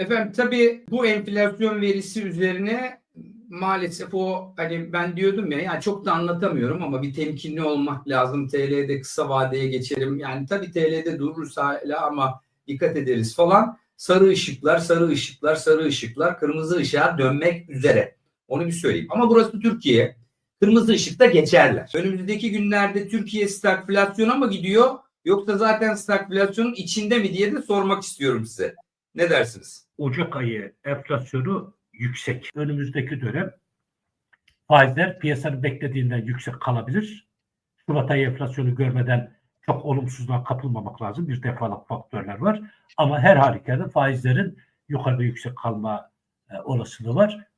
Efendim tabii bu enflasyon verisi üzerine maalesef o hani ben diyordum ya yani çok da anlatamıyorum ama bir temkinli olmak lazım. TL'de kısa vadeye geçelim. Yani tabii TL'de dururuz hala ama dikkat ederiz falan. Sarı ışıklar, sarı ışıklar, sarı ışıklar kırmızı ışığa dönmek üzere. Onu bir söyleyeyim. Ama burası Türkiye. Kırmızı ışıkta geçerler. Önümüzdeki günlerde Türkiye stagflasyona mı gidiyor yoksa zaten stagflasyonun içinde mi diye de sormak istiyorum size. Ne dersiniz? Ocak ayı enflasyonu yüksek. Önümüzdeki dönem faizler piyasanın beklediğinden yüksek kalabilir. Şubat ayı enflasyonu görmeden çok olumsuzluğa kapılmamak lazım. Bir defalık faktörler var. Ama her halükarda faizlerin yukarıda yüksek kalma e, olasılığı var.